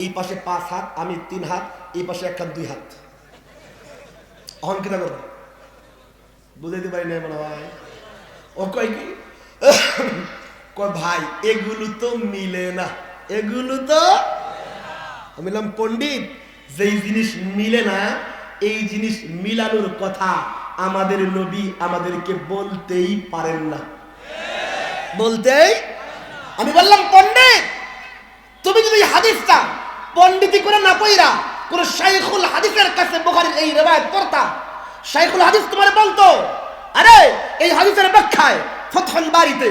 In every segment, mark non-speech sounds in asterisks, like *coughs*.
এই পাশে পাঁচ হাত, আমি তিন হাত, এই পাশে এক হাত, দুই হাত। অহন কিনা করব? বুঝাইতে পারি না মনে হয়। ও কয় কি? ভাই, এগুলো তো মিলে না। এগুলো তো? আমি বললাম, পণ্ডিত, যেই জিনিস মিলে না, এই জিনিস মিলানোর কথা আমাদের নবী আমাদেরকে বলতেই পারেন না। বলতেই? আমি বললাম, পণ্ডিত, তুমি যদি হাদিস হাদিসটা পণ্ডিতি করে না পইরা কোন শাইখুল হাদিসের কাছে বুখারীর এই রেওয়ায়াত পড়তা শাইখুল হাদিস তোমার বলতো, আরে, এই হাদিসের ব্যাখ্যায় ফতহুল বারিতে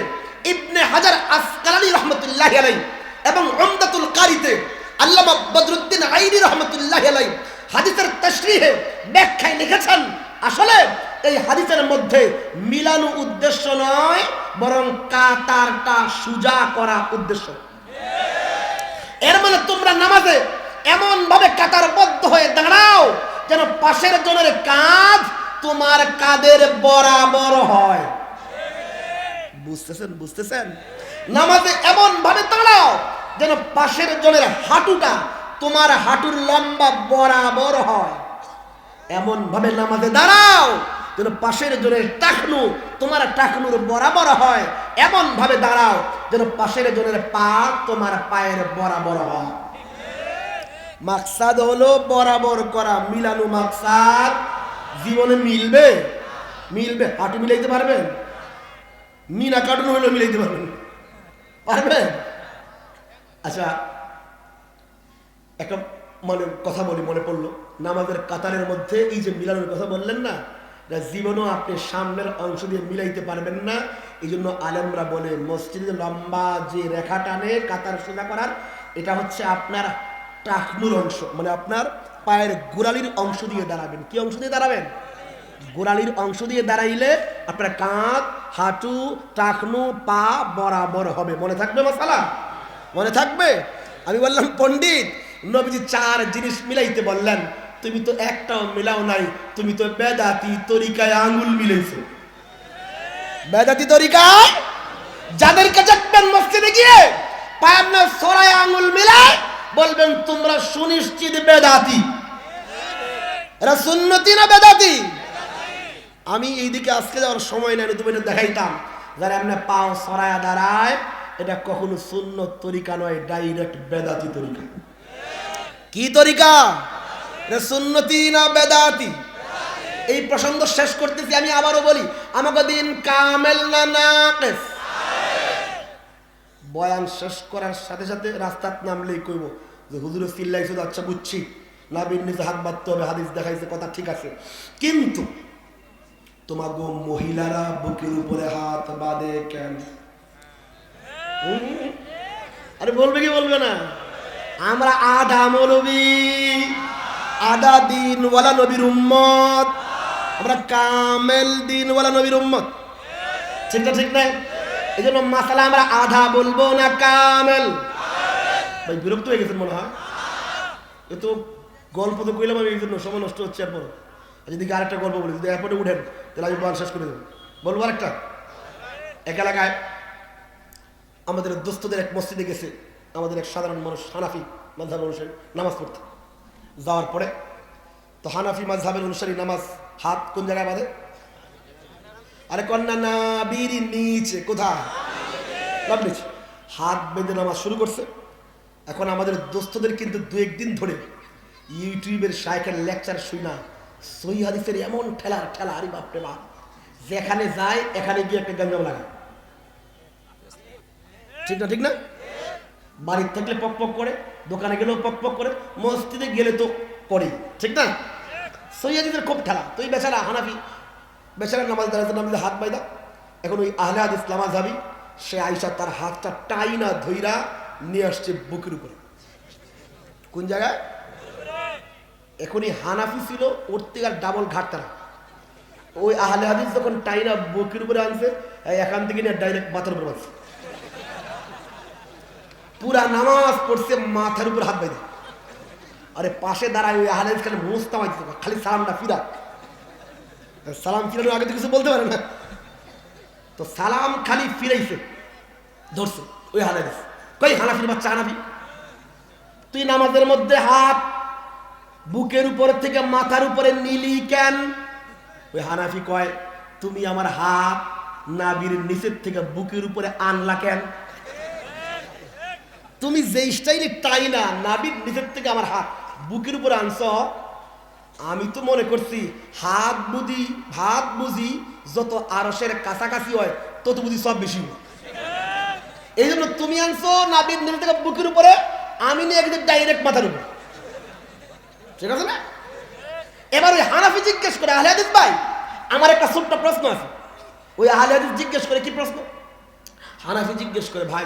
ইবনে হাজার আসকালানি রহমতুল্লাহ আলাইহি এবং উমদাতুল কারিতে আল্লামা বদরুদ্দিন আইনি রহমতুল্লাহ আলাইহি হাদিসের তাশরিহে ব্যাখ্যায় লিখেছেন, আসলে এই হাদিসের মধ্যে মিলানো উদ্দেশ্য নয়, বরং কাতারটা সুজা করা উদ্দেশ্য। এর মানে তোমরা নামাজে এমন ভাবে কাতারবদ্ধ হয়ে দাঁড়াও যেন পাশের জনের কাঁধ তোমার কাদের বরাবর হয়। বুঝতেছেন বুঝতেছেন? নামাজে এমন ভাবে দাঁড়াও যেন পাশের জনের হাঁটুটা তোমার হাঁটুর লম্বা বরাবর হয়। এমন ভাবে নামাজে দাঁড়াও যেন পাশের জনের টাকনু, তোমার টাকনুর বরাবর হয়। এমন ভাবে দাঁড়াও, যেন পাশের জনের পা তোমার পায়ের বরাবর হয়। মাকসাদ হলো বরাবর করা, মিলানো মাকসাদ। জীবনে মিলবে? মিলবে। হাঁটু মিলাইতে পারবেন মিনা কার্টুন হইলেও মিলাইতে পারবেন পারবেন আচ্ছা একটা মানে কথা বলি, মনে পড়ল। নামাজের কাতারের মধ্যে এই যে মিলানোর কথা বললেন না জীবনও আপনি সামনের অংশ দিয়ে মিলাইতে পারবেন না। এই জন্য আলেমরা বলে মসজিদে লম্বা যে রেখা টানে কাতার সোজা করার, এটা হচ্ছে আপনার টাকনুর অংশ মানে আপনার পায়ের গোড়ালির অংশ দিয়ে দাঁড়াবেন। কি অংশ দিয়ে দাঁড়াবেন? গোড়ালির অংশ দিয়ে দাঁড়াইলে আপনার কাঁধ, হাঁটু টাকনু পা বরাবর হবে। মনে থাকবে মশালা মনে থাকবে? আমি বললাম, পণ্ডিত, নবীজি চার জিনিস মিলাইতে বললেন। তুমি তো একটাও মেলাও নাই, তুমি তো বেদাতি তরিকায় আঙ্গুল মিলাইছো। বেদাতি তরিকায়? যাদেরকে দেখবেন মসজিদে গিয়ে পায়ে আপনার সরাই আঙ্গুল মিলায়, বলবেন, তোমরা সুনিশ্চিত বেদাতি। এরা সুন্নতি না বেদাতি? আমি এইদিকে আজকে যাওয়ার সময় নাই তুমি এটা দেখাইতাম। যারা এমনি পাও সরায়া দাঁড়ায়, এটা কখনো শূন্য তরিকা নয়, ডাইরেক্ট বেদাতি তরিকা। কি তরিকা? সুন্নতি, না বেদাতি। এই প্রসঙ্গ শেষ করতেছি, আমি আবারও বলি, আমাকে দিন কামেল না নাকেস বয়ান শেষ করার সাথে সাথে রাস্তার নামলেই কইব যে হুজুরে চিল্লাইছে আচ্ছা বুঝছি। নাবির নিচে হাত বাঁধতে হবে, হাদিস দেখাইছে, কথা ঠিক আছে। কিন্তু তোমার গো মহিলারা বুকের উপরে হাত বাঁধে কেন? আরে বলবে কি বলবে না? আমরা আধা মৌলবী। আধা দিনওয়ালা নবীর উম্মত। আমরা কামেল দিনওয়ালা নবীর উম্মত। ঠিক না ঠিক না? এই জন্য মাসালা আমরা আধা বলব না কামেল। ভাই, বিরক্ত হয়ে গেছেন মনে হয়? এ তো গল্প তো কইলাম আমি এই জন্য সময় নষ্ট হচ্ছে এরপর। যদি আরেকটা গল্প বলি, যদি এরপরে উঠেন, তাহলে আমি বল শেষ করে দেবো। বলব আরেকটা? এক এলাকায় আমাদের দোস্তদের এক মসজিদে গেছে, আমাদের এক সাধারণ মানুষ, হানাফি মাঝহাবের অনুসারী নামাজ পড়তে। যাওয়ার পরে, তো হানাফি মাঝহাবের অনুসারী নামাজ হাত কোন জায়গায় বাঁধে? আরে কন্যা না বীর নিচে, কোথায়? হাত বেঁধে নামাজ শুরু করছে। এখন আমাদের দোস্তদের কিন্তু দু একদিন ধরে ইউটিউবের শায়কের লেকচার শুই না। সই হাদিসের এমন ঠেলা ঠেলা, আরে বাপরে বাপ। যেখানে যায়, এখানে গিয়ে একটা গঞ্জাম লাগায়। ঠিক না ঠিক না? বাড়ির থাকলে পক পক করে। দোকানে গেলেও পক পক করে, মসজিদে গেলে তো করে ঠিক না? সৈয়াদিদের খুব ঠেলা। তুই বেচারা হানাফি, বেচারা নামাজ দাঁড়াতে নামাজে হাত বাইদা এখন ওই আহলে হাদিস নামাজ হাবি সে আইসা তার হাতটা টাইনা ধইরা নিয়ে আসছে বুকের উপরে। কোন জায়গায়? এখনই হানাফি ছিল, ওর থেকে আর ডাবল ঘাটতারা ওই আহলে হাদিস যখন টাইনা বুকের উপরে আনছে এখান থেকে নিয়ে ডাইরেক্ট মাথার উপরে বাঁধছে। পুরা নামাজ পড়ছে, মাথার উপর হাত বাইদে আরে পাশে দাঁড়ায় ওই আহলে খালি মুস্তামাইছে খালি সালামটা ফিরা সালাম ফিরানোর আগে তো কিছু বলতে পারে না। তো সালাম খালি ফিরাইছে, ধরছে ওই হানাফি কই, হানাফির বাচ্চা হানাফি? তুই নামাজের মধ্যে হাত, বুকের উপর থেকে মাথার উপরে নিলি কেন? ওই হানাফি কয়, তুমি আমার হাত নাবির নিচের থেকে বুকের উপরে আনলা কেন? তুমি যে স্টাইলে টাই না, নাবির নিচের থেকে আমার হাত, বুকের উপরে আনছ, আমি তো মনে করছি হাত বুঝি হাত বুঝি যত আরসের কাছাকাছি হয়, তত বুঝি সব বেশি এই জন্য তুমি আনছো, নাবির নিচের থেকে বুকের উপরে, আমি নিয়ে একদম ডাইরেক্ট মাথার উপরে। ঠিক আছে না? এবার ওই হানাফি জিজ্ঞেস করে, আহলে হাদিস ভাই, আমার একটা ছোট্ট প্রশ্ন আছে। ওই আহলে হাদিস জিজ্ঞেস করে, কি প্রশ্ন? হানাফি জিজ্ঞেস করে, ভাই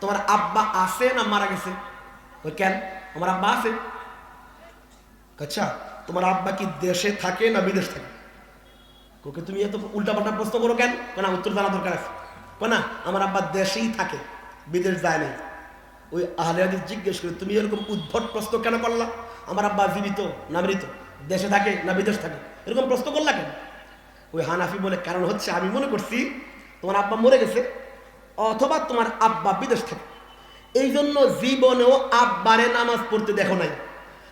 তোমার আব্বা আছে না মারা গেছে? কেন? আমার আব্বা আছে। আচ্ছা তোমার আব্বা কি দেশে থাকে না বিদেশ থাকে? ওকে তুমি এত উল্টা পাল্টা প্রশ্ন করো কেন? কেন উত্তর জানা দরকার আছে। না, আমার আব্বা দেশেই থাকে, বিদেশ যায় নাই। ওই আহলে হাদিস জিজ্ঞেস করে, তুমি এরকম উদ্ভট প্রশ্ন কেন করলা? আমার আব্বা জীবিত না মৃত? দেশে থাকে না বিদেশ থাকে? এরকম প্রশ্ন করলা কেন? ওই হানাফি বলে, কারণ হচ্ছে আমি মনে করছি, তোমার আব্বা মরে গেছে। অথবা তোমার আব্বা বিদেশ থাকে। এই জন্য জীবনেও আব্বারে নামাজ পড়তে দেখো নাই।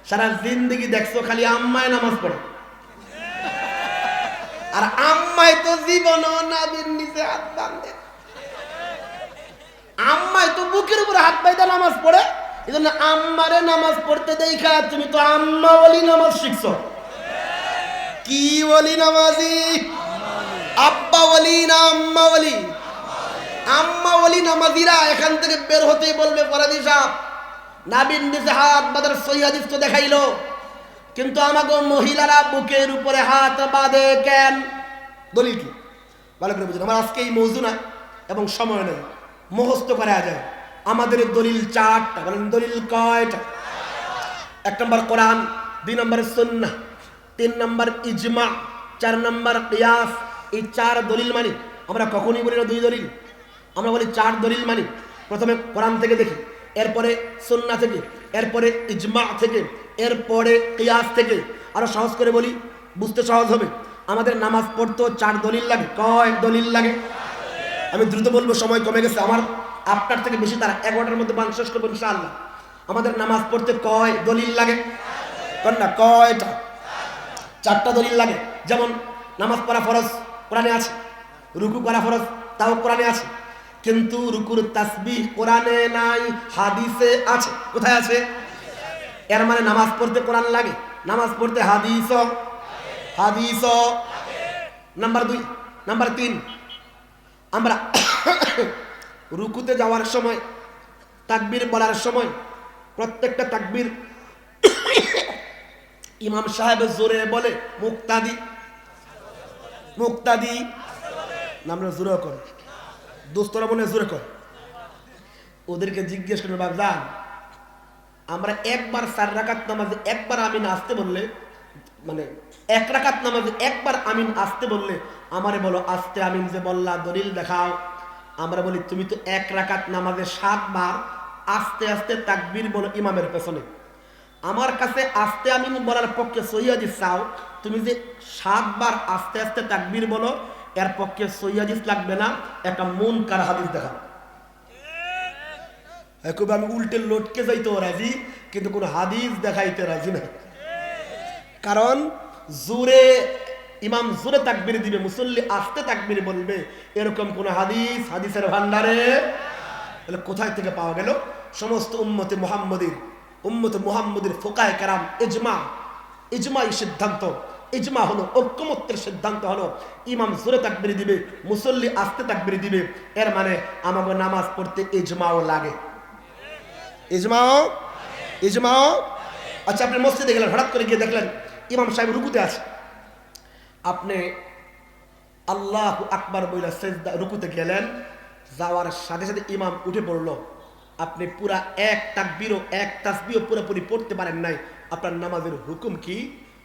সারা জিন্দগি দেখছ খালি আম্মায় নামাজ পড়ে। আর আম্মায় তো নাবির নিচে হাত বাঁধে। আম্মায় তো বুকের উপরে হাত পাইতে নামাজ পড়ে। এই জন্য আম্মারে নামাজ পড়তে দেখা, তুমি তো আম্মা বলি নামাজ শিখছো। কি বলি নামাজি? আব্বা বলি না আম্মা বলি আম্মা বলি নামাজিরা এখান থেকে বের হতেই বলবে সাহ নাবিন নিচে হাত তো দেখাইলো। কিন্তু আমাকে মহিলারা বুকের উপরে হাত বাঁধে কেন? দলিল কি? ভালো করে বুঝুন আমার আজকে এই মৌজু না, এবং সময় নেই। মুখস্থ করা যায়। আমাদের দলিল চারটা, বলেন দলিল কয়টা? এক নম্বর কোরআন, দুই নম্বর সুন্না তিন নম্বর ইজমা, চার নম্বর কিয়াস। এই চার দলিল মানি? আমরা কখনই বলি না দুই দলিল। আমরা বলি চার দলিল মানি। প্রথমে কোরআন থেকে দেখি, এরপরে সুন্না থেকে, এরপরে ইজমা থেকে, এরপরে কিয়াস থেকে। আরও সহজ করে বলি, বুঝতে সহজ হবে। আমাদের নামাজ পড়তেও চার দলিল লাগে। কয় দলিল লাগে। আমি দ্রুত বলব, সময় কমে গেছে। আমার আপনার থেকে বেশি, তারা এগারোটার মধ্যে বান শেষ করব ইনশাআল্লাহ। আমাদের নামাজ পড়তে কয় দলিল লাগে? কন্যা কয়টা? চারটা দলিল লাগে। যেমন, নামাজ পড়া ফরজ, কোরআনে আছে। রুকু করা ফরজ, তাও কোরআনে আছে। কিন্তু রুকুর তাসবিহ কোরআনে নাই, হাদিসে আছে। কোথায় আছে? এর মানে নামাজ পড়তে কোরআন লাগে, নামাজ পড়তে হাদিস। হাদিস। নাম্বার দুই, নাম্বার তিন, আমরা *coughs* রুকুতে যাওয়ার সময়, তাকবির বলার সময় প্রত্যেকটা তাকবির *coughs* ইমাম সাহেব জোরে বলে, মুক্তাদি মুক্তাদি আমরা জোরে কর। দোস্তরা হয় জোরে কর। ওদেরকে জিজ্ঞেস করে যান আমরা একবার চার রাকাত নামাজে একবার আমিন আসতে বললে মানে এক রাকাত নামাজে একবার আমিন আসতে বললে, আমারে বলো, আসতে আমিন যে বললা, দলিল দেখাও। আমরা বলি, তুমি তো এক রাকাত নামাজে সাতবার আস্তে আস্তে তাকবির বলো ইমামের পেছনে। আমার কাছে আস্তে আমিন বলার পক্ষে সৈয়াদিস চাও। তুমি যে সাতবার আস্তে আস্তে তাকবীর বলো এর পক্ষে সৈয়াদিস লাগবে না, একটা মন কার হাদিস একবার আমি উল্টে লটকে যাইতেও রাজি, কিন্তু কোনো হাদিস দেখাইতে রাজি না। কারণ জোরে, ইমাম জোরে তাকবির দিবে, মুসল্লি আস্তে তাকবির বলবে, এরকম কোন হাদিস, হাদিসের ভান্ডারে তাহলে কোথায় থেকে পাওয়া গেল? সমস্ত উম্মতে মোহাম্মদের উম্মতে মোহাম্মদের ফোকায় কারাম, ইজমা, ইজমাই সিদ্ধান্ত। ইজমা হলো, ঐক্যমত্যের সিদ্ধান্ত হলো। ইমাম জোরে তাকবির দিবে, মুসল্লি আস্তে তাকবির দিবে। এর মানে আমাকে নামাজ পড়তে ইজমাও লাগে। ইজমাও? ইজমাও? আচ্ছা আপনি মসজিদে গেলেন, হঠাৎ করে গিয়ে দেখলেন, ইমাম সাহেব রুকুতে আছে। আপনি আল্লাহ আকবার বইলা সেজদা রুকুতে গেলেন, যাওয়ার সাথে সাথে ইমাম উঠে পড়ল। আপনি পুরা এক তাকবিরও, এক তাসবিও পুরোপুরি পড়তে পারেন নাই। আপনার নামাজের হুকুম কি?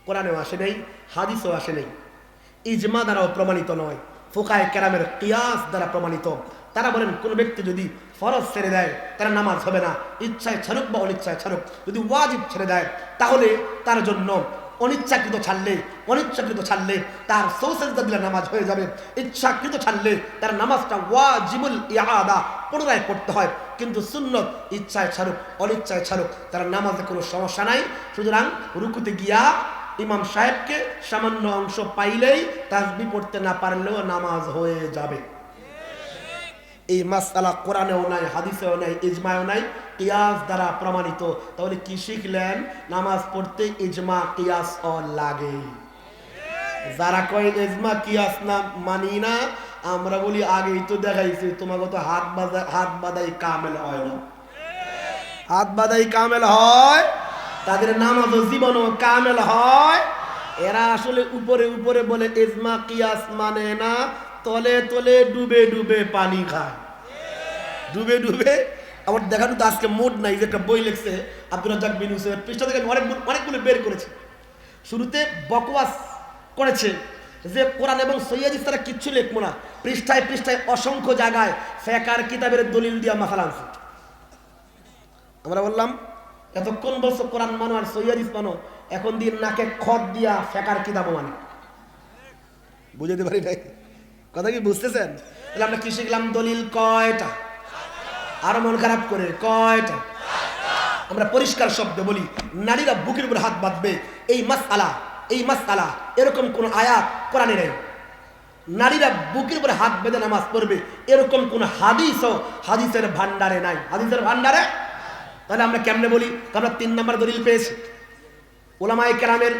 কোরআনেও আসে নাই, হাদিসও আসে নাই। ইজমা দ্বারাও প্রমাণিত নয় ফোকায় ক্যারামের কিয়াস দ্বারা প্রমাণিত। তারা বলেন, কোন ব্যক্তি যদি ফরজ ছেড়ে দেয়, তার নামাজ হবে না। ইচ্ছায় ছাড়ুক বা অনিচ্ছায় ছাড়ুক, যদি ওয়াজিব ছেড়ে দেয়, তাহলে তার জন্য অনিচ্ছাকৃত ছাড়লে অনিচ্ছাকৃত ছাড়লে তার সৌসেজদা দিলে নামাজ হয়ে যাবে। ইচ্ছাকৃত ছাড়লে তার নামাজটা ওয়াজিবুল ইয়াদা পুনরায় পড়তে হয়। কিন্তু সুন্নত, ইচ্ছায় ছাড়ুক, অনিচ্ছায় ছাড়ুক, তার নামাজে কোনো সমস্যা নাই। সুতরাং রুকুতে গিয়া ইমাম সাহেবকে সামান্য অংশ পাইলেই তাসবি পড়তে না পারলেও নামাজ হয়ে যাবে। এই মাসালা কোরআনেও নাই, হাদিসেও নাই, ইজমায়ও নাই, কিয়াস দ্বারা প্রমাণিত। তাহলে কি শিখলেন? নামাজ পড়তে ইজমা, কিয়াস লাগে। যারা কয় ইজমা, কিয়াস না, মানি না, আমরা বলি, আগেই তো দেখাইছি, তোমাকে তো হাত বাজা হাত বাদাই কামেল হয় না। হাত বাদাই কামেল হয় তাদের নামাজ ও জীবনও কামেল হয়। এরা আসলে উপরে উপরে বলে ইজমা কিয়াস মানে না, তলে তলে ডুবে ডুবে পানি খায়। ডুবে ডুবে? আমার দেখানো তো আজকে মোট নাই যে একটা বই লিখছে আব্দুল রাজাক বিন হুসেন পৃষ্ঠা থেকে অনেক অনেকগুলো বের করেছে। শুরুতে বকওয়াস করেছে যে কোরআন এবং সৈয়াদিস তারা কিচ্ছু লিখব না। পৃষ্ঠায় পৃষ্ঠায় অসংখ্য জায়গায় ফেকার কিতাবের দলিল দিয়া আনছে। আমরা বললাম এতক্ষণ বলছো কোরআন মানো আর সৈয়াদিস মানো, এখন দিন নাকে খত দিয়া ফেকার কিতাবও মানে? বুঝতে পারি নাই? কথা কি বুঝতেছেন? তাহলে আমরা কি শিখলাম? দলিল কয়টা? আরও মন খারাপ করে কয়টা? আমরা পরিষ্কার শব্দ বলি, নারীরা বুকের উপর হাত বাঁধবে, এই মাস আলা এই মাস আলা এরকম কোন আয়াত কোরআনে নেই। নারীরা বুকের উপরে হাত বেঁধে নামাজ পড়বে, এরকম কোন হাদিসও হাদিসের ভান্ডারে নাই। হাদিসের ভান্ডারে তাহলে আমরা কেমনে বলি? আমরা তিন নম্বর দলিল পেয়েছি। ওলামাই কেরামের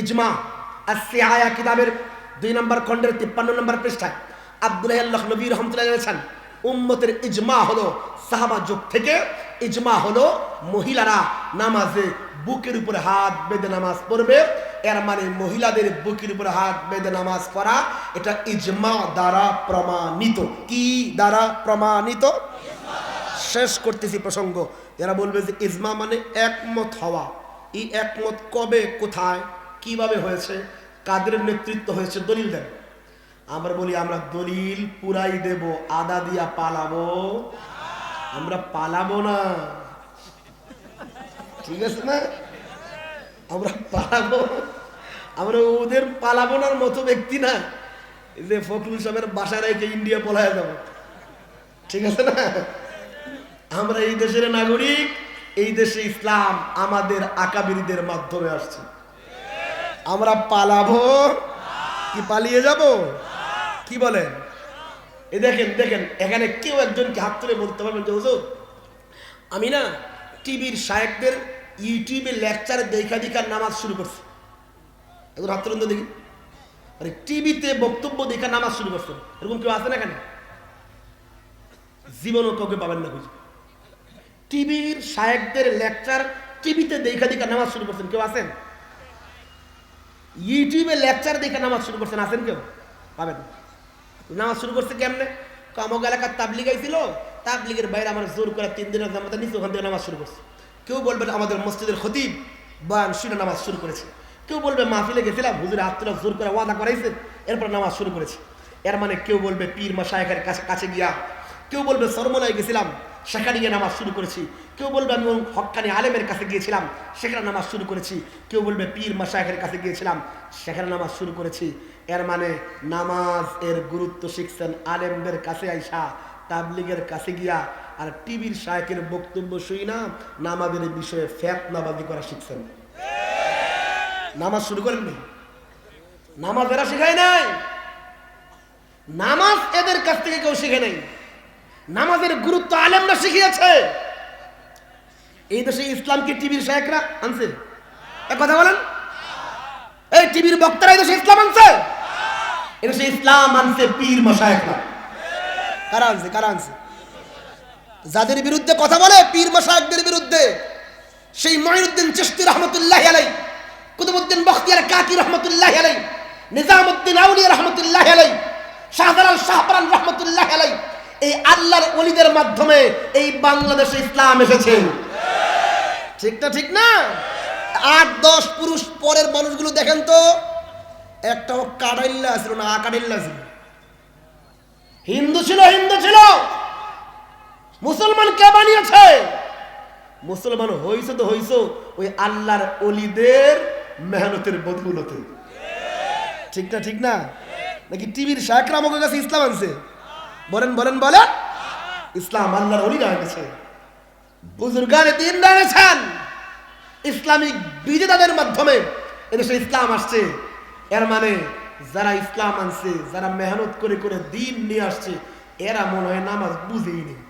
ইজমা আর সিহায়া কিতাবের দুই নম্বর খণ্ডের তিপ্পান্ন নম্বর পৃষ্ঠায় আব্দুল্লাহ আল্লাহ নবী রহমতুল্লাহ জানিয়েছেন উম্মতের ইজমা হলো সাহাবা যুগ থেকে, ইজমা হলো মহিলারা নামাজে বুকের উপরে হাত বেঁধে নামাজ পড়বে, এর মানে মহিলাদের বুকের উপরে হাত বেঁধে নামাজ পড়া, এটা ইজমা দ্বারা প্রমাণিত। কি দ্বারা প্রমাণিত? শেষ করতেছি প্রসঙ্গ। যারা বলবে যে ইজমা মানে একমত হওয়া। এই একমত কবে, কোথায়, কীভাবে হয়েছে, কাদের নেতৃত্ব হয়েছে, দলিল দেন। আমরা বলি, আমরা দলিল পুরাই দেব, আদা দিয়া পালাবো। আমরা পালাবো না। ঠিক আছে না? আমরা পালাবো। আমরা ওদের পালাবোনার মতো ব্যক্তি না। যে ফখরুল সাহেবের বাসায় রেখে ইন্ডিয়া পলায় যাব। ঠিক আছে না? আমরা এই দেশের নাগরিক, এই দেশে ইসলাম আমাদের আকাবিরিদের মাধ্যমে আসছে। আমরা পালাবো? কি পালিয়ে যাব? কি বলেন? এ দেখেন দেখেন, এখানে কেউ একজনকে হাত তুলে বলতে পারবেন যে আমি না টিভির সাহেবদের ইউটিউবে লেকচারে দেখা নামাজ শুরু করছি। এখন হাত তুলেন দেখি। আরে টিভিতে বক্তব্য দেখা নামাজ শুরু করছেন। এরকম কেউ আছে না এখানে? জীবনও কাউকে পাবেন না বুঝি টিভির সাহেবদের লেকচার টিভিতে দেখা দেখা নামাজ শুরু করছেন, কেউ আছেন? ইউটিউবে লেকচার দেখে নামাজ শুরু করছেন, আছেন কেউ? পাবেন। নামাজ শুরু করছে কেমনে? কামক এলাকার তাবলিগ আইছিল, তাবলিগের বাইরে আমার জোর করে তিন দিনের জামাতে নিচে ওখান থেকে নামাজ শুরু করছে। কেউ বলবেন আমাদের মসজিদের খতিব বয়ান শুনে নামাজ শুরু করেছে। কেউ বলবে মাহফিলে গেছিলাম, হুজুরে তুলে জোর করে ওয়াদা করাইছে, এরপর নামাজ শুরু করেছে। এর মানে কেউ বলবে পীর মাসায়েকের কাছে কাছে গিয়া, কেউ বলবে সরমলায় গেছিলাম সেখানে গিয়ে নামাজ শুরু করেছি। কেউ বলবে, আমি ওই হক্কানি আলেমের কাছে গিয়েছিলাম, সেখানে নামাজ শুরু করেছি। কেউ বলবে, পীর মাসায়েকের কাছে গিয়েছিলাম, সেখানে নামাজ শুরু করেছি। এর মানে নামাজ এর গুরুত্ব শিখছেন আলেমদের কাছে আইসা, তাবলিগের কাছে গিয়া, আর টিভির শায়কের বক্তব্য শুই না, নামাজের বিষয়ে ফ্যাত নামাজি করা শিখছেন। নামাজ শুরু করেননি নামাজ এরা শিখায় নাই। নামাজ এদের কাছ থেকে কেউ শিখে নাই। নামাজের গুরুত্ব আলেমরা শিখিয়েছে। এই দেশে ইসলামকে টিভির শায়করা আনছে। এ কথা বলেন। এই টিভির বক্তারা এই দেশে ইসলাম আনছে। এই দেশে ইসলাম আনছে পীর মশায়করা কারা আনছে? কারা আনছে? যাদের বিরুদ্ধে কথা বলে পীর মশায়কদের বিরুদ্ধে, সেই মঈনুদ্দিন চিশতি রহমতুল্লাহ আলাই কুতুবুদ্দিন বখতিয়ার কাকি রহমতুল্লাহ আলাই নিজামুদ্দিন আউলিয়া রহমতুল্লাহ আলাই শাহজালাল শাহপরান রহমতুল্লাহ আলাই এই আল্লাহর অলিদের মাধ্যমে এই বাংলাদেশে ইসলাম এসেছে। ঠিকটা ঠিক না? আট, দশ পুরুষ পরের মানুষগুলো দেখেন তো, একটাও কাডাইল্লা ছিল না আকাডিল্লা ছিল। হিন্দু ছিল হিন্দু ছিল। মুসলমান কে বানিয়েছে? মুসলমান হইছে তো হইছো ওই আল্লাহর অলিদের মেহনতের বদুলতে। ঠিক না ঠিক না? নাকি টিভির শাকরা আমাকে কাছে ইসলাম আনছে? বলেন বলেন বলেন। ইসলাম আল্লাহর অলিরা গেছে। বুজুর্গানে দিন দাঁড়িয়েছেন ইসলামিক বিজেতাদের মাধ্যমে এদেশে ইসলাম আসছে। এর মানে যারা ইসলাম আনছে, যারা মেহনত করে করে দিন নিয়ে আসছে, এরা মনে হয় নামাজ বুঝেই নেই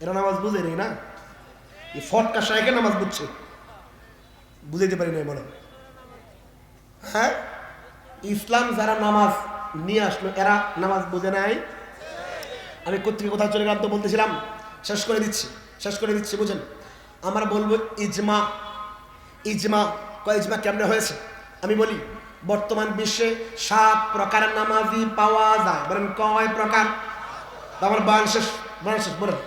এরা নামাজ বুঝে নেই না? এই ফটকা শাহেকে নামাজ বুঝছে। বুঝাইতে পারি না মনে হ্যাঁ? ইসলাম যারা নামাজ নিয়ে আসলো। এরা নামাজ বুঝে নাই। আমি কোথেকে কোথাও চলে গেলাম তো বলতেছিলাম, শেষ করে দিচ্ছি, শেষ করে দিচ্ছি, বুঝেন? আমরা বলব ইজমা ইজমা, কয় ইজমা কেমনে হয়েছে? আমি বলি, বর্তমান বিশ্বে সাত প্রকারের নামাজি পাওয়া যায়। বলেন, কয় প্রকার? আমার বান শেষ বান শেষ, বলেন।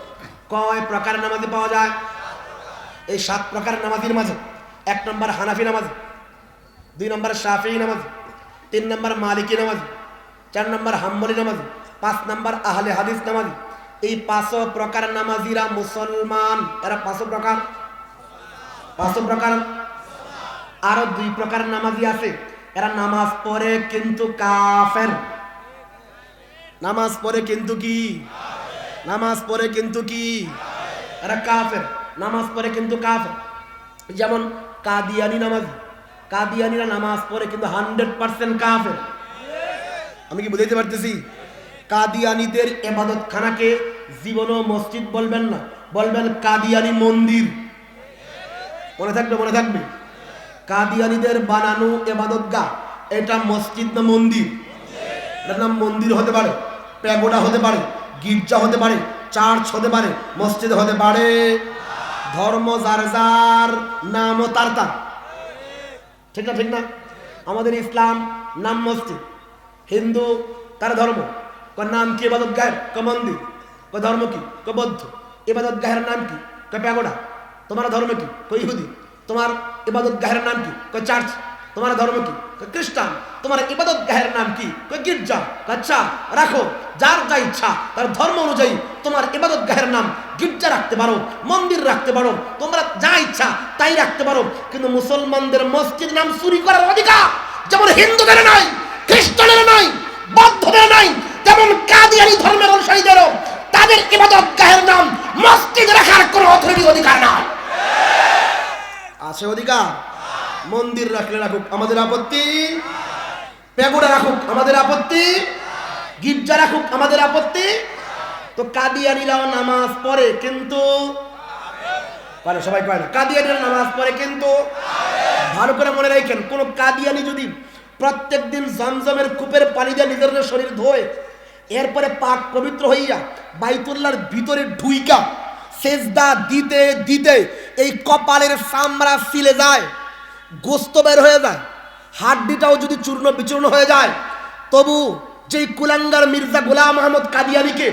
কয় প্রকারের নামাজি পাওয়া যায়? এই সাত প্রকারের নামাজির মাঝে এক নম্বর হানাফি নামাজ, দুই নম্বর শাফি নামাজ, তিন নম্বর মালিকি নামাজ চার নম্বর হাম্বলি নামাজ, পাঁচ নম্বর আহলে হাদিস নামাজ। এই পাঁচ প্রকার নামাজিরা মুসলমান। এরা পাঁচ প্রকার। পাঁচ প্রকার। আরও দুই প্রকার নামাজি আছে। এরা নামাজ পড়ে কিন্তু কাফের। নামাজ পড়ে কিন্তু কি? নামাজ পড়ে কিন্তু কি? এরা কাফের। নামাজ পড়ে কিন্তু কাফের। যেমন কাদিয়ানি নামাজ। কাদিয়ানিরা নামাজ পড়ে কিন্তু হান্ড্রেড পার্সেন্ট কাফের। আমি কি বুঝাইতে পারতেছি? কাদিয়ানিদের এবাদত খানাকে জীবন মসজিদ বলবেন না, বলবেন কাদিয়ানি মন্দির। মনে থাকবে মনে থাকবে? কাদিয়ানিদের বানানো এবাদত গা এটা মসজিদ না মন্দির? এটার নাম মন্দির হতে পারে, প্যাগোডা হতে পারে, গির্জা হতে পারে, চার্চ হতে পারে, মসজিদ হতে পারে। ধর্ম যার যার, নামও তার তার। ঠিক না ঠিক না? আমাদের ইসলাম নাম মসজিদ। হিন্দু, তার ধর্ম। ক নাম কি এবাদত গায়ের ক মন্দির। ক ধর্ম কি? ক বৌদ্ধ। এবাদত গায়ের নাম কি? ক প্যাগোডা। তোমার ধর্ম কি? ক ইহুদি। তোমার ইবাদত গাহের নাম কি? ক চার্চ। তোমার ধর্ম কি? খ্রিস্টান। তোমার ইবাদত গাহের নাম কি? গির্জা। ক আচ্ছা রাখো। যার যা ইচ্ছা, তার ধর্ম অনুযায়ী তোমার ইবাদত গাহের নাম গির্জা রাখতে পারো, মন্দির রাখতে পারো। তোমরা যা ইচ্ছা তাই রাখতে পারো। কিন্তু মুসলমানদের মসজিদ নাম চুরি করার অধিকার যেমন হিন্দুদের নাই খ্রিস্টানের নাই, বৌদ্ধদের নাই তেমন কাদিয়ানি ধর্মের অনুসারীদেরও তাদের ইবাদত গাহের নাম মসজিদ রাখার কোনো অথরিটি অধিকার নাই। আছে অধিকার? মন্দির রাখলে রাখুক আমাদের আপত্তি। পেগুড়া রাখুক আমাদের আপত্তি। গির্জা রাখুক আমাদের আপত্তি। তো কাদিয়ানিরাও নামাজ পড়ে কিন্তু পারে, সবাই কয় না? কাদিয়ানিরা নামাজ পড়ে কিন্তু ভালো করে মনে রাখেন, কোন কাদিয়ানি যদি প্রত্যেক দিন জমজমের কূপের পানি দিয়ে নিজের শরীর ধোয়। এরপরে পাক পবিত্র হইয়া বাইতুল্লার ভিতরে ঢুইকা সেজদা দিতে দিতে এই কপালের চামড়া সিলে যায়, গোস্ত বের হয়ে যায়, হাড্ডিটাও যদি চূর্ণ বিচূর্ণ হয়ে যায়, তবু যেই কুলাঙ্গার মির্জা গোলাম আহমদ কাদিয়ানিকে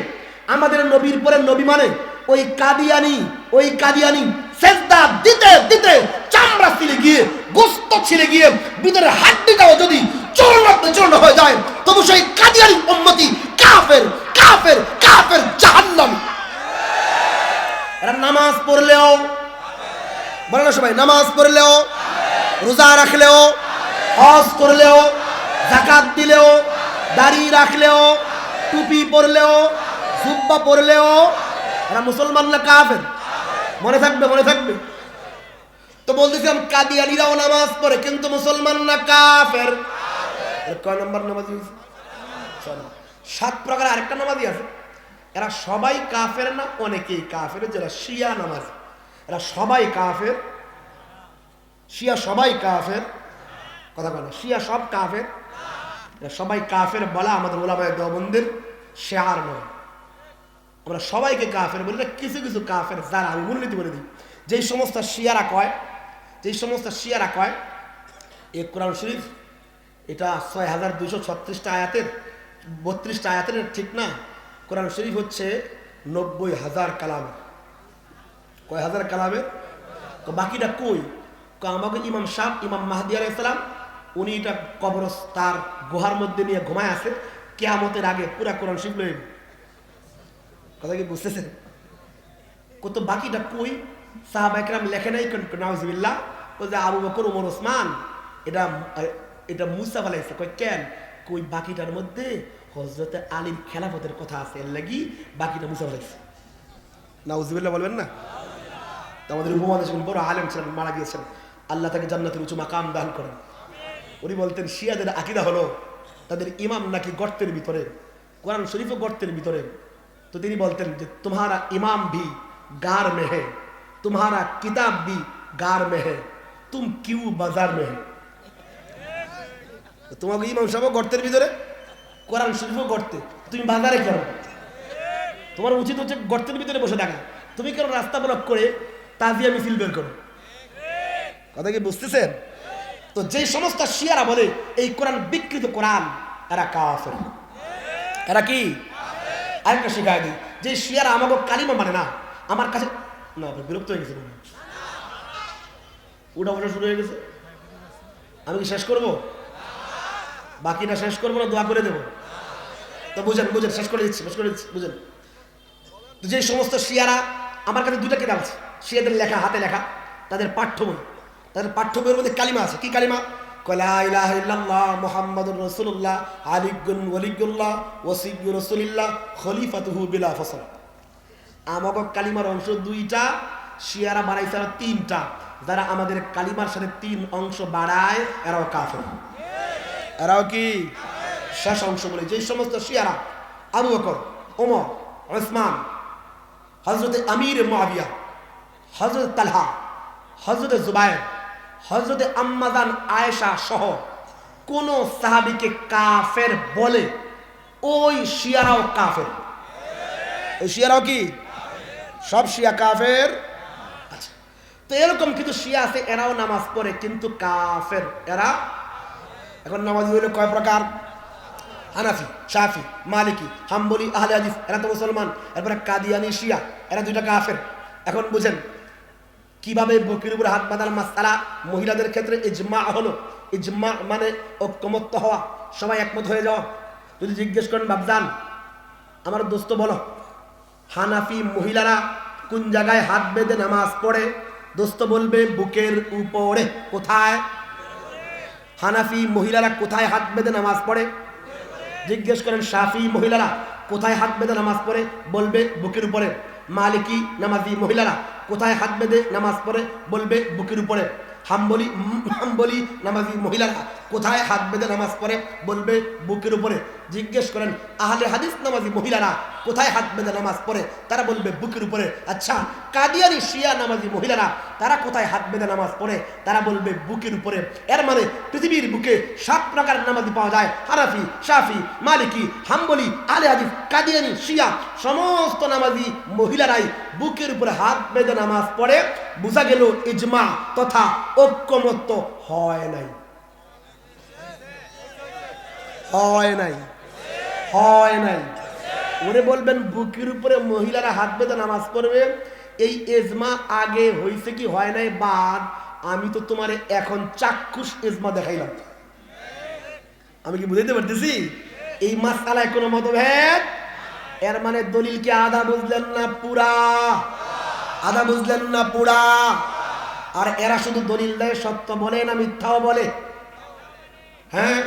আমাদের নবীর পরে নবী মানে ওই কাদিয়ানি ওই কাদিয়ানি সেজদা দিতে দিতে চামড়া ছিলে গিয়ে, গোস্ত ছিলে গিয়ে ভিতরে হাড্ডিটাও যদি চূর্ণ বিচূর্ণ হয়ে যায়, তবু সেই কাদিয়ানি উম্মতি কাফের কাফের কাফের জাহান্নামী। এরা নামাজ পড়লেও বলে না সবাই, নামাজ পড়লেও, রোজা রাখলেও, হজ করলেও জাকাত দিলেও, দাড়ি রাখলেও, টুপি পরলেও, জুব্বা পরলেও, এরা মুসলমান না কাফের? মনে থাকবে মনে থাকবে। তো বলতেছিলাম, কাদিয়ানিরাও নামাজ পড়ে, কিন্তু মুসলমান না, কাফের। কয় নম্বর নামাজ সাত প্রকার আরেকটা নামাজই আছে। এরা সবাই কাফের না, অনেকেই কাফের। যারা শিয়া নামাজ। এরা সবাই কাফের। শিয়া সবাই কাফের। কথা বলে শিয়া সব কাফের। এরা সবাই কাফের বলা আমাদের ওলামায় দেওবন্দের শেয়ার নয়। আমরা সবাইকে কাফের বলি না, কিছু কিছু কাফের যারা, আমি মূলনীতি বলে দিই। যেই সমস্ত শিয়ারা কয়, যেই সমস্ত শিয়ারা কয়, এ কোরআন শরীফ, এটা ছয় হাজার দুশো ছত্রিশটা আয়াতের, বত্রিশটা আয়াতের ঠিক না? কোরআন শরীফ হচ্ছে নব্বই হাজার কালামের কয় হাজার কালামের তো বাকিটা কই? আমাকে ইমাম শাহ ইমাম মাহাদি ইসলাম উনি এটা কবরস তার গুহার মধ্যে নিয়ে ঘুমায় আছে, কেয়ামতের আগে পুরা কোরআন শরীফ কথা কি বুঝতেছেন? কত বাকিটা কই? সাহাবা একরাম লেখে নাই নাউজবিল্লাহ? ও যে আবু বকর উমর ওসমান। এটা এটা মুসা ফেলাইছে। কই কেন? কই বাকিটার মধ্যে হজরতে আলীর খেলাফতের কথা আছে। এর লাগি বাকিটা মুসা ফেলাইছে। না উজবিল্লা বলবেন না? আমাদের উপমহাদেশ বড় আলেম ছিলেন, মারা গিয়েছেন। আল্লাহ তাকে জান্নাতের উঁচু মাকাম দান করেন। উনি বলতেন, শিয়াদের আকিদা হলো তাদের ইমাম নাকি গর্তের ভিতরে? কোরআন শরীফও গর্তের ভিতরে। তো তিনি বলতেন যে তোমারা ইমাম ভি, গার মে হে। তোমারা কিতাব ভি, গার মে হে। তুম কিউ বাজার মে হে? তোমাকে ইমাম সাহেব গর্তের ভিতরে, কোরআন শরীফও গর্তে। তুমি বাজারে কেন? তোমার উচিত হচ্ছে গর্তের ভিতরে বসে থাকা। তুমি কেন রাস্তা ব্লক করে তাজিয়া মিছিল বের করো? কথা কি বুঝতেছেন? তো যে সমস্ত শিয়ারা বলে, এই কোরআন বিকৃত কোরআন, এরা কাফের। এরা কি? আরেকটা শিখাই দিই। যে শিয়ারা আমাকে কালিমা মানে না, আমার কাছে না বিরক্ত হয়ে গেছে। উঠা উঠা শুরু হয়ে গেছে। আমি কি শেষ করব? বাকিটা শেষ করব না, দোয়া করে দেবো? তো বুঝেন বুঝেন, শেষ করে দিচ্ছি, শেষ করে দিচ্ছি, বুঝেন। তো যে সমস্ত শিয়ারা, আমার কাছে দুটা কিতাব আছে। শিয়াদের লেখা, হাতে লেখা, তাদের পাঠ্য বই। তাদের পাঠ্য বইয়ের মধ্যে কালিমা আছে। কি কালিমা? কলা ইলাহা ইল্লাল্লাহ মুহাম্মাদুর রাসূলুল্লাহ আলিগুন ওয়ালিগুল্লাহ ওয়াসিয়্যু রাসূলিল্লাহ, খলিফাতুহু বিলা ফসল। কালিমার অংশ দুইটা, শিয়ারা তিনটা। যারা আমাদের কালিমার সাথে তিন অংশ বাড়ায়, এরাও কাফের। এরাও কি? শেষ অংশ বলে। যে সমস্ত শিয়ারা, আবু বকর, ওমর, ওসমান হজরত আমির, মুআবিয়া হজরত তালহা হজরত জুবায়ের হজরত আম্মাদান আয়েশা সহ কোন সাহাবিকে কাফের বলে ওই শিয়ারাও কাফের। ওই শিয়ারাও কি? সব শিয়া কাফের? আচ্ছা তো এরকম কিন্তু শিয়া আছে, এরাও নামাজ পড়ে, কিন্তু কাফের এরা? এখন নামাজ হইল কয় প্রকার? হানাফি, শাফি, মালিকি, হাম্বলি, আহলে হাদিস, এরা তো মুসলমান, এরপরে কাদিয়ানি শিয়া, এরা দুইটা কাফের। এখন বুঝেন কীভাবে বকির উপরে হাত বাঁধার মাসালা মহিলাদের ক্ষেত্রে ইজমা হলো? ইজমা মানে ঐক্যমত্য হওয়া। সবাই একমত হয়ে যাওয়া যদি জিজ্ঞেস করেন বাবজান আমার দোস্ত বলো, হানাফি মহিলারা কোন জায়গায় হাত বেঁধে নামাজ পড়ে? দোস্ত বলবে, বুকের উপরে। কোথায়? হানাফি মহিলারা কোথায় হাত বেঁধে নামাজ পড়ে? জিজ্ঞেস করেন সাফি মহিলারা কোথায় হাত বেঁধে নামাজ পড়ে? বলবে, বুকের উপরে। মালিকি নামাজি মহিলারা কোথায় হাত বেঁধে নামাজ পড়ে বলবে বুকের উপরে। হাম্বলি হাম্বলি নামাজি মহিলারা কোথায় হাত বেঁধে নামাজ পড়ে বলবে বুকের উপরে। জিজ্ঞেস করেন, আহলে হাদিস নামাজি মহিলারা কোথায় হাত বেঁধে নামাজ পড়ে? তারা বলবে, বুকের উপরে। আচ্ছা কাদিয়ানি শিয়া নামাজি মহিলারা, তারা কোথায় হাত বেঁধে নামাজ পড়ে? তারা বলবে, বুকের উপরে। এর মানে পৃথিবীর বুকে সাত প্রকার নামাজি পাওয়া যায়। হানাফি, শাফি, মালিকি, হাম্বলি আলে হাদিস, কাদিয়ানি, শিয়া, সমস্ত নামাজি মহিলারাই বুকের উপরে হাত বেঁধে নামাজ পড়ে। বোঝা গেল, ইজমা তথা ঐক্যমত্য হয় নাই। হয় নাই। হয় নাই। ওরে বলবেন, বুকের উপরে মহিলারা হাত বেঁধে নামাজ পড়বে। এই এজমা আগে হয়েছে কি হয় নাই? বাদ। আমি তো তোমার এখন চাক্ষুষ এজমা দেখাইলাম। আমি কি বুঝাইতে পারতেছি? এই মাসালায় কোনো মতভেদ? এর মানে দলিল দলিলকে আধা বুঝলেন না পুরা? আধা বুঝলেন না পুরা? আর এরা শুধু দলিল দেয়, সত্য বলে না মিথ্যাও বলে? হ্যাঁ?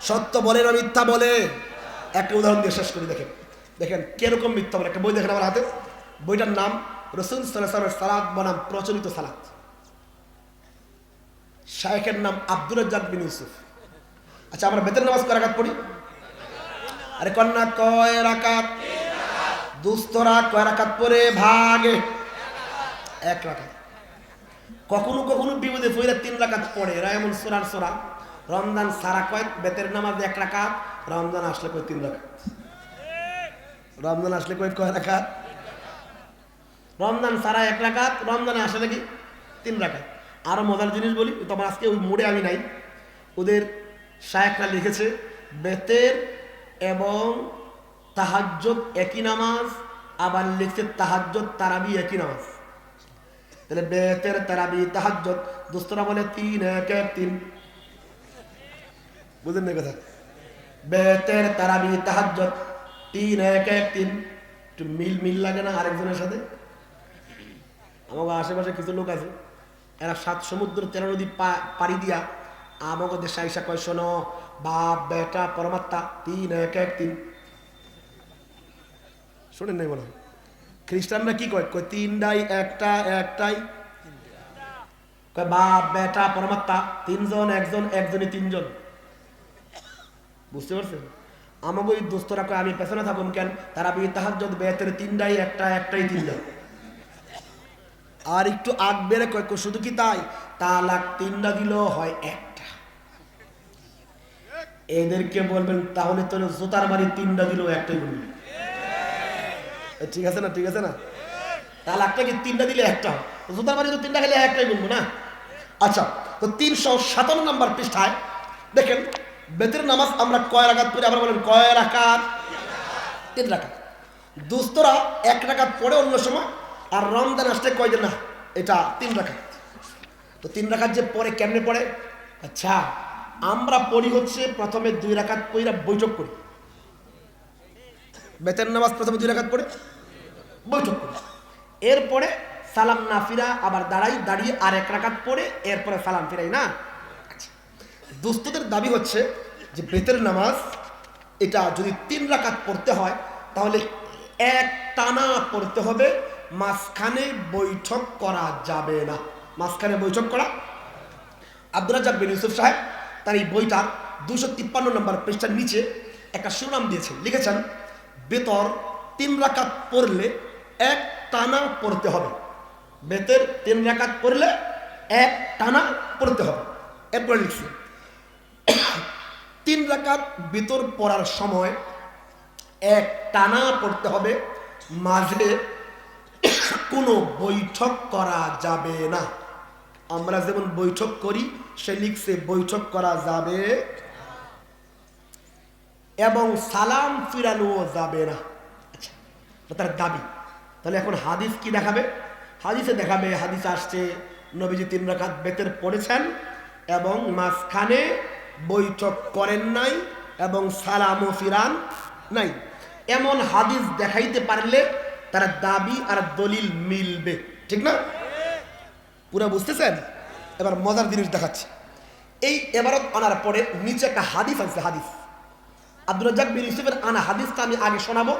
সত্য বলে না মিথ্যা বলে? একটা উদাহরণ দিয়ে শেষ করি, দেখেন। দেখেন, কীরকম মিথ্যা বলে, একটা বই দেখেন আমার হাতে। বইটার নাম রসুল সালামের সালাদ বনাম, প্রচলিত সালাদ শায়েখের নাম আব্দুর রাজ্জাক বিন ইউসুফ। আচ্ছা আমরা বেতন নামাজ কয় রাকাত পড়ি? আরে কন্যা, কয় রাকাত? দুস্তরা কয় রাকাত পরে ভাগে। এক রাকাত। কখনো কখনো বিপদে ফইরা তিন রাকাত পড়ে। এরা এমন সোরার সোরা। রমজান সারা কয়, বেতের নামাজ এক রাকাত রমজান আসলে কয় তিন রাকাত? রমজান আসলে কয় কয় রাকাত? রমজান সারা এক রাকাত, রমজানে আসলে কি? তিন রাকাত। আরও মজার জিনিস বলি তোমার আজকে ওই মোড়ে আমি নাই। ওদের শায়েকরা লিখেছে, বেতের এবং তাহাজ্জত একই নামাজ, আবার লিখছে তাহাজ্জত তারাবি একই নামাজ। তাহলে বেতের তারাবি তাহাজ্জত দোস্তরা বলে তিন, এক এক, তিন। বুঝলেন না কথা? বেতের তারাবি তাহাজ্জত তিন, এক এক, তিন। একটু মিল মিল লাগে না আরেকজনের সাথে? আমার আশেপাশে কিছু লোক আছে, এরা সাত সমুদ্র তেরো নদী পাড়ি দিয়া আমাকে দেশে আইসা কয়, শোনো, বাপ, বেটা, পরমাত্মা, তিন, এক এক, তিন। শোনেন নাই বলো। খ্রিস্টানরা কি কয়? কয়, তিনটাই একটা, একটাই। কয়, বাপ, বেটা, পরমাত্মা, তিনজন, একজন, একজনই তিনজন। বুঝতে পারছেন? আমাকে ওই দোস্তরা কয়, আমি পেছনে থাকুন কেন? তারা বি তাহাজ্জুদ বেতের তিনটাই একটা একটাই তিনজন আর একটু আগ বেড়ে কয় কয়, শুধু কি তাই? তালাক তিনটা দিল, হয় একটা। এদেরকে বলবেন, তাহলে তো জোতার বাড়ি তিনটা দিল, একটাই বলবেন ঠিক আছে না, ঠিক আছে না? তালাকটা কি তিনটা দিলে একটা। জোতার বাড়ি তো তিনটা খেলে একটাই বলব না? আচ্ছা তো তিনশো সাতান্ন নম্বর পৃষ্ঠায় দেখেন বেতের নামাজ আমরা কয় রাকাত পড়ি? আবার বলেন, কয় রাকাত? তিন রাকাত। দুস্তরা এক রাকাত পড়ে অন্য সময়, আর রমজান আসতে কয় না? এটা তিন রাকাত। তো তিন রাকাত যে পরে কেমনে পড়ে? আচ্ছা আমরা পড়ি হচ্ছে প্রথমে দুই রাকাত পইরা বৈঠক করি। বেতের নামাজ প্রথমে দুই রাকাত পড়ে, বৈঠক করি। এরপরে সালাম না ফিরা, আবার দাঁড়াই, দাঁড়িয়ে আর এক রাকাত পড়ে, এরপরে সালাম ফিরাই, না? দুস্থদের দাবি হচ্ছে যে বেতের নামাজ, এটা যদি তিন রাকাত পড়তে হয়, তাহলে এক টানা পড়তে হবে, মাঝখানে বৈঠক করা যাবে না। মাঝখানে বৈঠক করা। আব্দুল রাজাক বিন ইউসুফ সাহেব তার এই বইটার দুশো তিপ্পান্ন নম্বর পৃষ্ঠার নিচে একটা শিরোনাম দিয়েছেন। লিখেছেন, বেতর তিন রাকাত পড়লে এক টানা পড়তে হবে। বেতের তিন রাকাত পড়লে এক টানা পড়তে হবে। এরপরে লিখছি তিন রাকাত বেতর পড়ার সময় এক টানা পড়তে হবে, মাঝে কোনো বৈঠক করা যাবে না। আমরা যেমন বৈঠক করি, সে লিখছে বৈঠক করা যাবে এবং সালাম ফিরানোও যাবে না। আচ্ছা তার দাবি। তাহলে এখন হাদিস কি দেখাবে? হাদিসে দেখাবে, হাদিস আসছে, নবীজি তিন রাকাত বেতের পড়েছেন এবং মাঝখানে বৈঠক করেন নাই এবং সালামও ফিরান নাই। এমন হাদিস দেখাইতে পারলে তার দাবি আর দলিল মিলবে। ঠিক না? পুরো বুঝতেছেন? এবার মজার জিনিস দেখাচ্ছি। এই এবারত আনার পরে নিচে একটা হাদিস আছে, হাদিস। আব্দুল রাজ্জাক বিন ইউসুফের আনা হাদিসটা আমি আগে শোনাবো,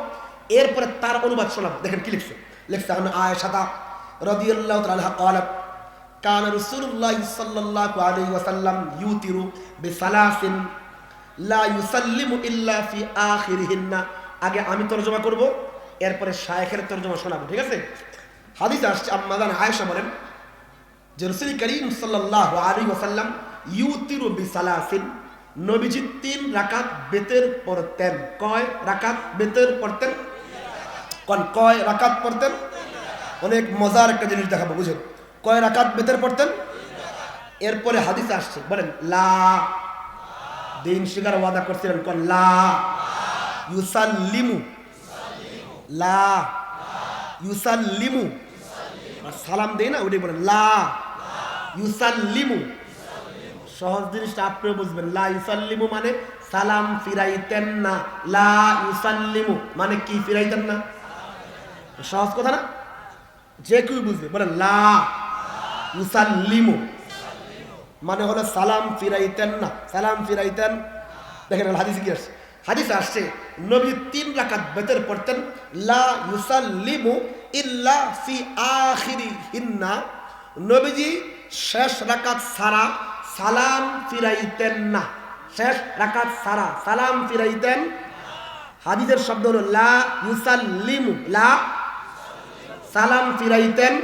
এরপরে তার অনুবাদ শোনাবো। দেখেন কি লিখছে? লিখছে আয়েশাতা রাদিয়াল্লাহু তাআলা কান রসুল্লাহ সাল্লাহ আলী ওয়াসাল্লাম ইউতিরু বেসালাসিন, লা ইউসাল্লিমু ইল্লা ফি আখিরহিন্না। আগে আমি তর্জমা করব, এরপরে শায়েখের তর্জমা শোনাবো, ঠিক আছে? হাদিস আসছে আম্মাদান আয়েশা বলেন যে রসুল করিম সাল্লাল্লাহু আলাইহি ওয়াসাল্লাম ইউতিরু বিসালাসিন, নবীজি তিন রাকাত বেতের পড়তেন। কয় রাকাত বেতের পড়তেন? কোন, কয় রাকাত পড়তেন? অনেক মজার একটা জিনিস দেখাবো, বুঝেন। কয় রাকাত বেতের পড়তেন? এরপরে হাদিস আসছে, বলেন, লা, দিন শিকার ওয়াদা করছিলেন কোন লা, ইউসাল্লিমু লা, ইউসাল্লিমু, আর সালাম দেই না ওটাই বলেন, লা, ইউসাল্লিমু। সহজ জিনিসটা আপনিও বুঝবেন, লা ইউসাল্লিমু মানে সালাম ফিরাইতেন না, লা ইউসাল্লিমু মানে কি ফিরাইতেন না? সহজ কথা না? যে কেউ বুঝবে, বলেন, লা ইউসাল্লিমু মানে হলো সালাম ফিরাইতেন না। সালাম ফিরাইতেন। দেখেন হাদিস কি আসছে? হাদিস আসছে, নবী তিন রাকাত বেতের পড়তেন, লা ইউসাল্লিমু ইল্লা ফি আখিরি হিন্না। নবীজি শেষ রাকাত সারা সালাম ফিরাইতেন না। শেষ রাকাত সারা সালাম ফিরাইতেন। হাদিসের শব্দ হলো লা ইউসাল্লিমু, লা সালাম ফিরাইতেন।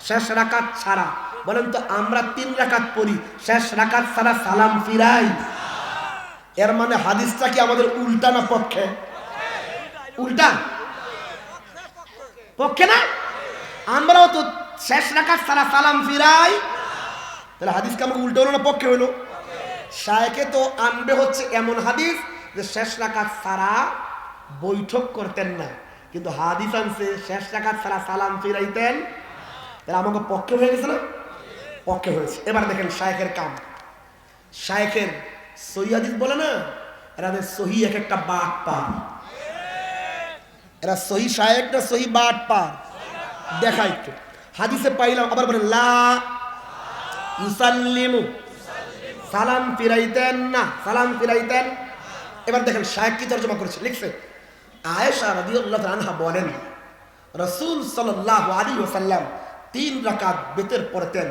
শেষ রাকাত ছাড়া। বলেন তো, আমরা তিন রাকাত পড়ি, শেষ রাকাত ছাড়া সালাম ফিরাই। এর মানে হাদিসটা কি আমাদের উল্টা না পক্ষে? উল্টা। পক্ষে না? আমরাও তো শেষ রাকাত ছাড়া সালাম ফিরাই। তাহলে হাদিস হাদিসকে আমাকে উল্টো হলো না পক্ষে হলো? শায়কে তো আনবে হচ্ছে এমন হাদিস যে শেষ রাকাত ছাড়া বৈঠক করতেন না। কিন্তু হাদিস আনছে, শেষ রাকাত ছাড়া সালাম ফিরাইতেন তাহলে আমাকে পক্ষে হয়ে গেছে না? পক্ষে হয়েছে। এবার দেখেন শায়েখের কাম। শায়েখের সহি হাদিস বলে না? এরা সহি এক একটা বাট পা এরা সহি শায়েক না সহি বাট পা দেখা একটু। হাদিসে পাইলাম, আবার বলে, লা ইউসাল্লিমু। সালাম ফিরাইতেন না। সালাম ফিরাইতেন। এবার দেখেন শায়েক কি তর্জমা করেছে? লিখছে, আয়েশা রাদিয়াল্লাহু আনহা বলেন, রসুল সাল্লাল্লাহু আলাইহি ওয়াসাল্লাম তিন রাকাত বেতের পড়তেন